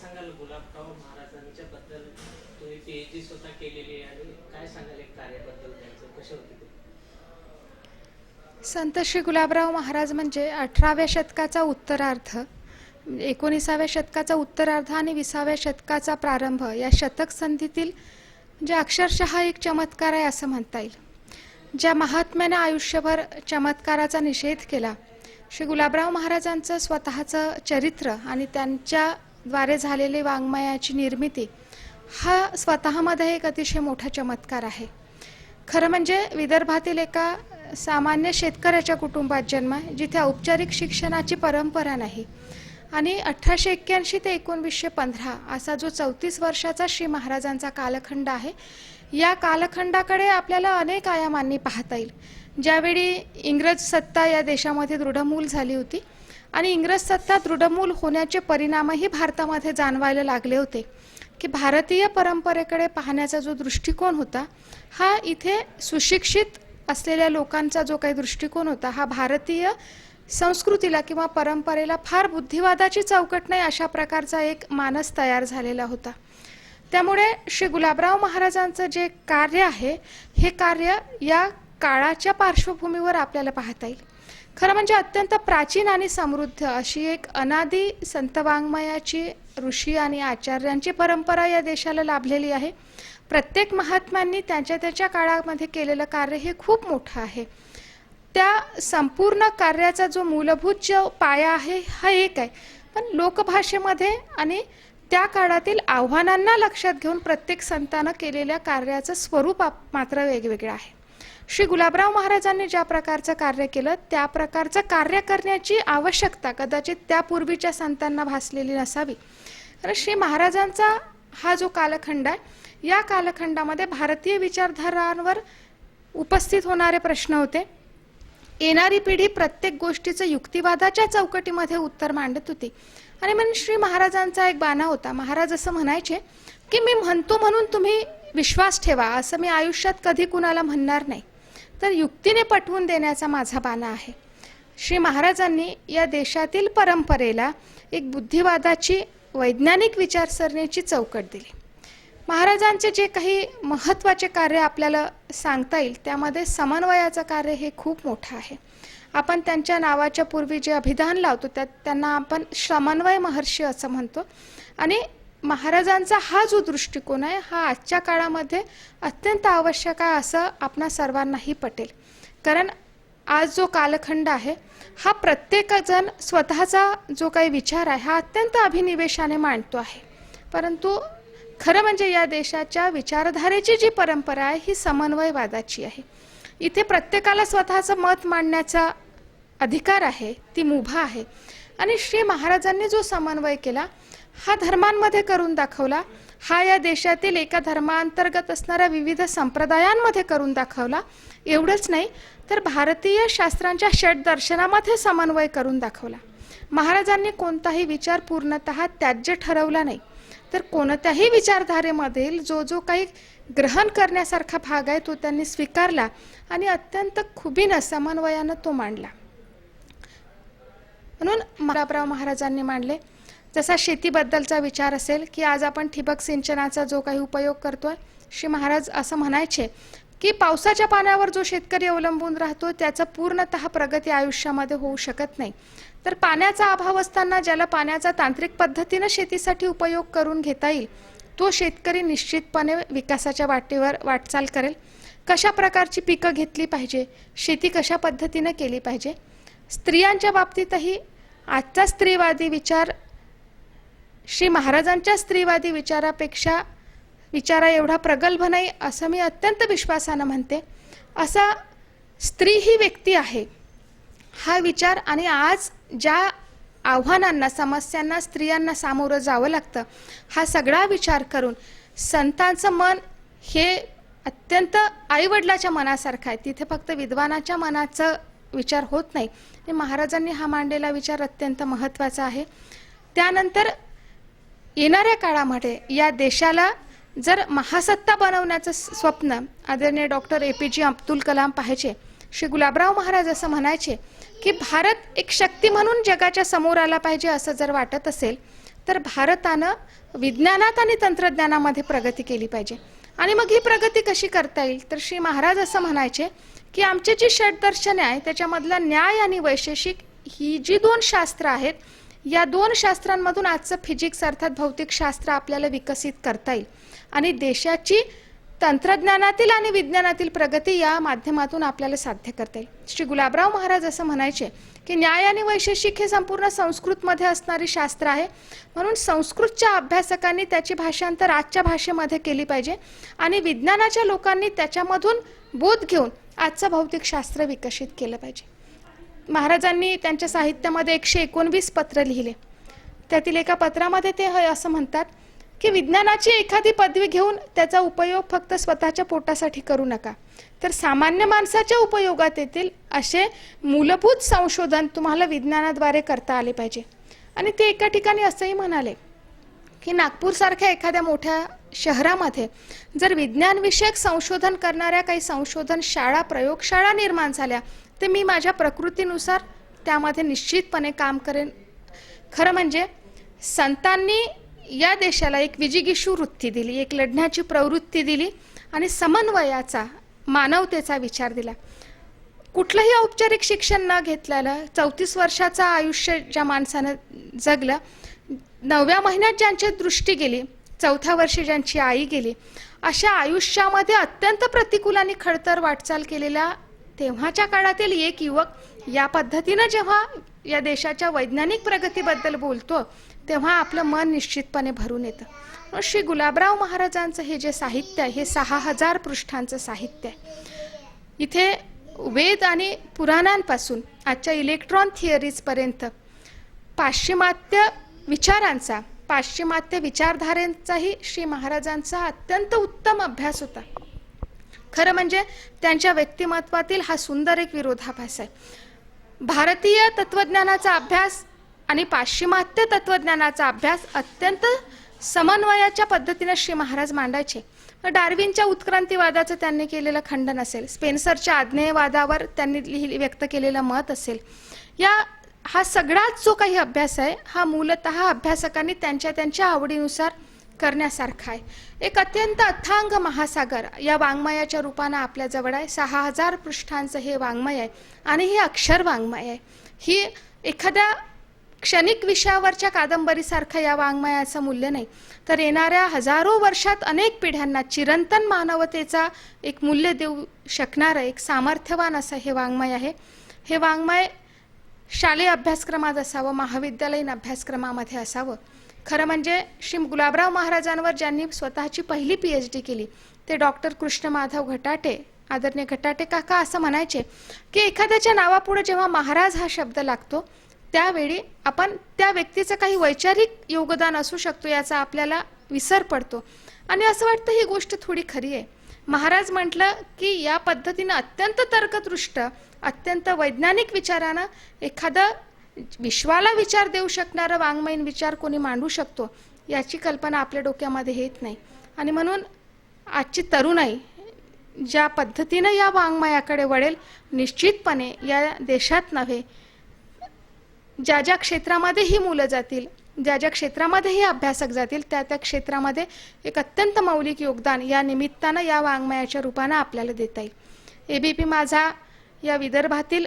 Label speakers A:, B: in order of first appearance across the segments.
A: सांगाल गुलाबराव महाराजांच्या बद्दल? तुम्ही पीएचडी स्वतः केलेली आणि काय सांगाल एक कार्याबद्दल त्यांचं? कसे होते ते?
B: संत श्री गुलाबराव महाराज म्हणजे अठराव्या शतकाचा उत्तरार्ध एकोणीसाव्या शतकाचा उत्तरार्ध आणि विसाव्या शतकाचा प्रारंभ या शतक संधीतील म्हणजे अक्षरशः एक चमत्कार आहे असं म्हणता येईल. ज्या महात्म्याने आयुष्यभर चमत्काराचा निषेध केला श्री गुलाबराव महाराजांचं स्वतःचं चरित्र आणि त्यांच्या द्वारे झालेले वाङ्मयाची निर्मिती हा स्वतःमध्ये एक अतिशय मोठा चमत्कार आहे. खरं म्हणजे विदर्भातील एका सामान्य शेतकऱ्याच्या कुटुंबात जन्म आहे, जिथे औपचारिक शिक्षणाची परंपरा नाही आणि अठराशे एक्क्याऐंशी ते एकोणवीसशे पंधरा असा जो चौतीस वर्षाचा श्री महाराजांचा कालखंड आहे या कालखंडाकडे आपल्याला अनेक आयामांनी पाहता येईल. ज्यावेळी इंग्रज सत्ता या देशामध्ये दृढमूल झाली होती आणि इंग्रज सत्ता दृढमूल होण्याचे परिणामही भारतामध्ये जाणवायला लागले होते. की भारतीय परंपरेकडे पाहण्याचा जो दृष्टिकोन होता हा इथे सुशिक्षित असलेल्या लोकांचा जो काही दृष्टिकोन होता हा भारतीय संस्कृतीला किंवा परंपरेला फार बुद्धिवादाची चौकट नाही अशा प्रकारचा एक मानस तयार झालेला होता. त्यामुळे श्री गुलाबराव महाराजांचं जे कार्य आहे हे कार्य या काळाच्या पार्श्वभूमीवर आपल्याला पाहता येईल. खरं म्हणजे अत्यंत प्राचीन आणि समृद्ध अशी एक अनादी संत वाङ्मयाची ऋषी आणि आचार्यांची परंपरा या देशाला लाभलेली आहे. प्रत्येक महात्म्यांनी त्यांच्या त्याच्या काळामध्ये केलेलं कार्य हे खूप मोठं आहे. त्या संपूर्ण कार्याचा जो मूलभूत जो पाया आहे हा एक आहे. पण लोकभाषेमध्ये आणि त्या काळातील आव्हानांना लक्षात घेऊन प्रत्येक संतानं केलेल्या कार्याचं स्वरूप मात्र वेगवेगळं आहे. श्री गुलाबराव महाराजांनी ज्या प्रकारचं कार्य केलं त्या प्रकारचं कार्य करण्याची आवश्यकता कदाचित त्यापूर्वीच्या संतांना भासलेली नसावी. कारण श्री महाराजांचा हा जो कालखंड आहे या कालखंडामध्ये भारतीय विचारधारांवर उपस्थित होणारे प्रश्न होते. येणारी पिढी प्रत्येक गोष्टीचं युक्तिवादाच्या चौकटीमध्ये उत्तर मांडत होती. आणि म्हणून श्री महाराजांचा एक बाणा होता. महाराज असं म्हणायचे की मी म्हणतो म्हणून तुम्ही विश्वास ठेवा. असं मी आयुष्यात कधी कुणाला म्हणणार नाही. तर युक्तीने पटवून देण्याचा माझा बाणा आहे. श्री महाराजांनी या देशातील परंपरेला एक बुद्धिवादाची वैज्ञानिक विचारसरणीची चौकट दिली. महाराजांचे जे काही महत्त्वाचे कार्य आपल्याला सांगता येईल त्यामध्ये समन्वयाचं कार्य हे खूप मोठं आहे. आपण त्यांच्या नावाच्या पूर्वी जे अभिधान लावतो त्यात त्यांना आपण समन्वय महर्षी असं म्हणतो. आणि महाराजांचा हा जो दृष्टिकोन आहे हा आजच्या काळामध्ये अत्यंत आवश्यक आहे असं आपणा सर्वांनाही पटेल. कारण आज जो कालखंड आहे हा प्रत्येकजण स्वतःचा जो काही विचार आहे हा अत्यंत अभिनिवेशाने मांडतो आहे. परंतु खरं म्हणजे या देशाच्या विचारधारेची जी परंपरा आहे ही समन्वयवादाची आहे. इथे प्रत्येकाला स्वतःचं मत मांडण्याचा अधिकार आहे ती मुभा आहे. आणि श्री महाराजांनी जो समन्वय केला हा धर्मांमध्ये करून दाखवला. हा या देशातील एका धर्मांतर्गत असणाऱ्या विविध संप्रदायांमध्ये करून दाखवला. एवढंच नाही तर भारतीय शास्त्रांच्या षटदर्शनामध्ये समन्वय करून दाखवला. महाराजांनी कोणताही विचार पूर्णतः त्याज्य ठरवला नाही. तर कोणत्याही विचारधारेमधील जो जो काही ग्रहण करण्यासारखा भाग आहे तो त्यांनी स्वीकारला आणि अत्यंत खुबीनं समन्वयानं तो मांडला. म्हणून मराबराव महाराजांनी मांडले जसा शेतीबद्दलचा विचार असेल की आज आपण ठिबक सिंचनाचा जो काही उपयोग करतोय श्री महाराज असं म्हणायचे की पावसाच्या पाण्यावर जो शेतकरी अवलंबून राहतो त्याचा पूर्णतः प्रगती आयुष्यामध्ये होऊ शकत नाही. तर पाण्याचा अभाव असताना ज्याला पाण्याचा तांत्रिक पद्धतीनं शेतीसाठी उपयोग करून घेता येईल तो शेतकरी निश्चितपणे विकासाच्या वाटेवर वाटचाल करेल. कशा प्रकारची पिकं घेतली पाहिजे? शेती कशा पद्धतीनं केली पाहिजे? स्त्रियांच्या बाबतीतही आजचा स्त्रीवादी विचार श्री महाराजांच्या स्त्रीवादी विचारापेक्षा विचारा एवढा प्रगल्भ नाही असं मी अत्यंत विश्वासानं म्हणते. असा स्त्री ही व्यक्ती आहे. हा विचार आणि आज ज्या आव्हानांना समस्यांना स्त्रियांना सामोरं जावं लागतं हा सगळा विचार करून संतांचं मन हे अत्यंत आईवडिलाच्या मनासारखं आहे. तिथे फक्त विद्वानाच्या मनाचं विचार होत नाही. महाराजांनी हा मांडलेला विचार अत्यंत महत्त्वाचा आहे. त्यानंतर येणाऱ्या काळामध्ये या देशाला जर महासत्ता बनवण्याचं स्वप्न आदरणीय डॉक्टर ए पी जे अब्दुल कलाम पाहायचे श्री गुलाबराव महाराज असं म्हणायचे की भारत एक शक्ती म्हणून जगाच्या समोर आला पाहिजे असं जर वाटत असेल तर भारतानं विज्ञानात आणि तंत्रज्ञानामध्ये प्रगती केली पाहिजे. आणि मग ही प्रगती कशी करता येईल? तर श्री महाराज असं म्हणायचे की आमचे जी षडदर्शने आहे त्याच्यामधलं न्याय आणि वैशेषिक ही जी दोन शास्त्र आहेत या दोन शास्त्रांमधून आजचं फिजिक्स अर्थात भौतिकशास्त्र आपल्याला विकसित करता येईल. आणि देशाची तंत्रज्ञानातील आणि विज्ञानातील प्रगती या माध्यमातून आपल्याला साध्य करता येईल. श्री गुलाबराव महाराज असं म्हणायचे की न्याय आणि वैशेषिक हे संपूर्ण संस्कृतमध्ये असणारी शास्त्र आहे. म्हणून संस्कृतच्या अभ्यासकांनी त्याची भाषांतर आजच्या भाषेमध्ये केली पाहिजे आणि विज्ञानाच्या लोकांनी त्याच्यामधून बोध घेऊन आजचं भौतिकशास्त्र विकसित केलं पाहिजे. महाराजांनी त्यांच्या साहित्यामध्ये एकशे एकोणवीस पत्र लिहिले. त्यातील एका पत्रामध्ये ते हय असं म्हणतात की विज्ञानाची एखादी पदवी घेऊन त्याचा उपयोग फक्त स्वतःच्या पोटासाठी करू नका. तर सामान्य माणसाच्या उपयोगात येतील असे मूलभूत संशोधन तुम्हाला विज्ञानाद्वारे करता आले पाहिजे. आणि ते एका ठिकाणी असंही म्हणाले की नागपूरसारख्या एखाद्या मोठ्या शहरामध्ये जर विज्ञानविषयक संशोधन करणाऱ्या काही संशोधन शाळा प्रयोगशाळा निर्माण झाल्या ते मी माझ्या प्रकृतीनुसार त्यामध्ये निश्चितपणे काम करेन. खरं म्हणजे संतांनी या देशाला एक विजिगिषू वृत्ती दिली एक लढण्याची प्रवृत्ती दिली आणि समन्वयाचा मानवतेचा विचार दिला. कुठलंही औपचारिक शिक्षण न घेतलेलं चौतीस वर्षाचं आयुष्य ज्या माणसानं जगलं नवव्या महिन्यात ज्यांची दृष्टी गेली चौथ्या वर्षी ज्यांची आई गेली अशा आयुष्यामध्ये अत्यंत प्रतिकूल आणि खडतर वाटचाल केलेल्या तेव्हाच्या काळातील एक युवक या पद्धतीनं जेव्हा या देशाच्या वैज्ञानिक प्रगतीबद्दल बोलतो तेव्हा आपलं मन निश्चितपणे भरून येतं. श्री गुलाबराव महाराजांचं हे जे साहित्य आहे हे सहा हजार पृष्ठांचं साहित्य आहे. इथे वेद आणि पुराणांपासून आजच्या इलेक्ट्रॉन थिअरीजपर्यंत पाश्चिमात्य विचारांचा पाश्चिमात्य विचारधारेंचाही श्री महाराजांचा अत्यंत उत्तम अभ्यास होता. खरं म्हणजे त्यांच्या व्यक्तिमत्वातील हा सुंदर एक विरोधाभास आहे. भारतीय तत्वज्ञानाचा अभ्यास आणि पाश्चिमात्य तत्वज्ञानाचा अभ्यास अत्यंत समन्वयाच्या पद्धतीने श्री महाराज मांडायचे. डार्विनच्या उत्क्रांतीवादाचं त्यांनी केलेलं खंडन असेल स्पेन्सरच्या आज्ञेयवादावर त्यांनी लिहिली व्यक्त केलेलं मत असेल. या हा सगळाच जो काही अभ्यास आहे हा मूलतः अभ्यासकांनी त्यांच्या त्यांच्या आवडीनुसार करण्यासारखा आहे. एक अत्यंत अथांग महासागर या वाङ्मयाच्या रूपानं आपल्या जवळ आहे. सहा हजार पृष्ठांचं हे वाङ्मय आहे आणि हे अक्षर वाङ्मय आहे. ही एखाद्या क्षणिक विषयावरच्या कादंबरीसारखं या वाङ्मयाचं मूल्य नाही. तर येणाऱ्या हजारो वर्षात अनेक पिढ्यांना चिरंतन मानवतेचा एक मूल्य देऊ शकणारं एक सामर्थ्यवान असं हे वाङ्मय आहे. हे वाङ्मय शालेय अभ्यासक्रमात असावं महाविद्यालयीन अभ्यासक्रमामध्ये असावं. खरं म्हणजे श्री गुलाबराव महाराजांवर ज्यांनी स्वतःची पहिली पी एच डी केली ते डॉक्टर कृष्ण माधव घटाटे आदरणीय घटाटे काका असं म्हणायचे की एखाद्याच्या नावापुढे जेव्हा महाराज हा शब्द लागतो त्यावेळी आपण त्या व्यक्तीचं काही वैचारिक योगदान असू शकतो याचा आपल्याला विसर पडतो. आणि असं वाटतं ही गोष्ट थोडी खरी आहे. महाराज म्हटलं की या पद्धतीनं अत्यंत तर्कदृष्ट अत्यंत वैज्ञानिक विचारानं एखादं विश्वाला विचार देऊ शकणारं वाङ्मयीन विचार कोणी मांडू शकतो याची कल्पना आपल्या डोक्यामध्ये येत नाही. आणि म्हणून आजची तरुणाई ज्या पद्धतीनं या वाङ्मयाकडे वळेल निश्चितपणे या देशात नव्हे ज्या ज्या क्षेत्रामध्ये ही मुलं जातील ज्या ज्या क्षेत्रामध्येही अभ्यासक जातील त्या त्या क्षेत्रामध्ये एक अत्यंत मौलिक योगदान या निमित्तानं या वाङ्मयाच्या रूपानं आपल्याला देता येईल. ए बी पी माझा या विदर्भातील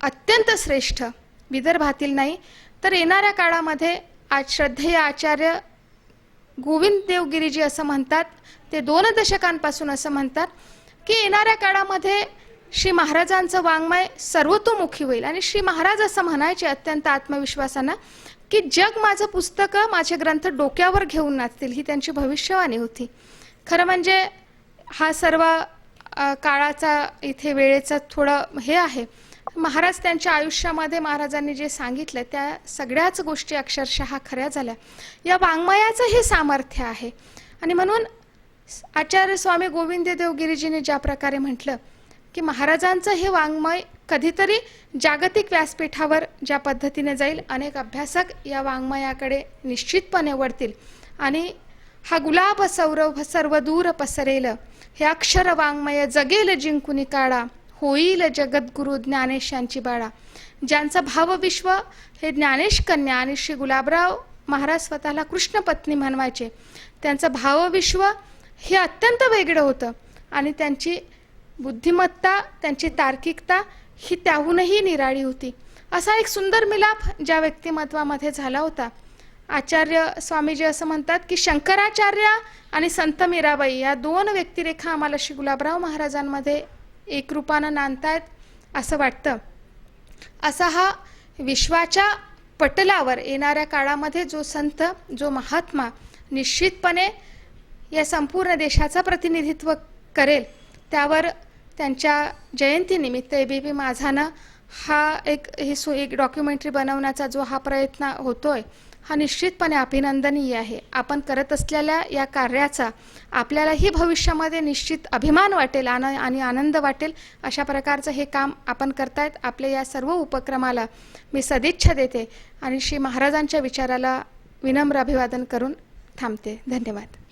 B: अत्यंत श्रेष्ठ विदर्भातील नाही तर येणाऱ्या काळामध्ये आज श्रद्धेय आचार्य गोविंद देवगिरीजी असं म्हणतात ते दोन दशकांपासून असं म्हणतात की येणाऱ्या काळामध्ये श्री महाराजांचं वाङ्मय सर्वतोमुखी होईल. आणि श्री महाराज असं म्हणायचे अत्यंत आत्मविश्वासानं की जग माझं पुस्तकं माझे ग्रंथ डोक्यावर घेऊन नाचतील ही त्यांची भविष्यवाणी होती. खरं म्हणजे हा सर्व काळाचा इथे वेळेचा थोडं हे आहे. महाराज त्यांच्या आयुष्यामध्ये महाराजांनी जे सांगितलं त्या सगळ्याच गोष्टी अक्षरशः खऱ्या झाल्या. या वाङ्मयाचं हे सामर्थ्य आहे. आणि म्हणून आचार्य स्वामी गोविंद देवगिरीजीने ज्या प्रकारे म्हटलं की महाराजांचं हे वाङ्मय कधीतरी जागतिक व्यासपीठावर ज्या पद्धतीने जाईल अनेक अभ्यासक या वाङ्मयाकडे निश्चितपणे वळतील. आणि हा गुलाब सौरभ सर्व दूर पसरेल. हे अक्षर वाङ्मय जगेल जिंकुनी काळा होईल जगद्गुरु ज्ञानेशांची बाळा. ज्यांचं भावविश्व हे ज्ञानेश कन्या आणि श्री गुलाबराव महाराज स्वतःला कृष्णपत्नी म्हणवायचे. त्यांचं भावविश्व हे अत्यंत वेगळं होतं. आणि त्यांची बुद्धिमत्ता त्यांची तार्किकता ही त्याहूनही निराळी होती. असा एक सुंदर मिलाप ज्या व्यक्तिमत्वामध्ये झाला होता. आचार्य स्वामीजी असं म्हणतात की शंकराचार्य आणि संत मीराबाई या दोन व्यक्तिरेखा आम्हाला श्री गुलाबराव महाराजांमध्ये एकरूपानं नांदतायत असं वाटतं. असा हा विश्वाच्या पटलावर येणाऱ्या काळामध्ये जो संत जो महात्मा निश्चितपणे या संपूर्ण देशाचं प्रतिनिधित्व करेल त्यावर त्यांच्या जयंतीनिमित्त ए बी पी माझानं हा एक ही सु एक डॉक्युमेंटरी बनवण्याचा जो हा प्रयत्न होतोय हा निश्चितपणे अभिनंदनीय आहे. आपण करत असलेल्या या कार्याचा आपल्यालाही भविष्यामध्ये निश्चित अभिमान वाटेल आन आणि आनंद वाटेल अशा प्रकारचं हे काम आपण करतायत. आपल्या या सर्व उपक्रमाला मी सदिच्छा देते आणि श्री महाराजांच्या विचाराला विनम्र अभिवादन करून थांबते. धन्यवाद.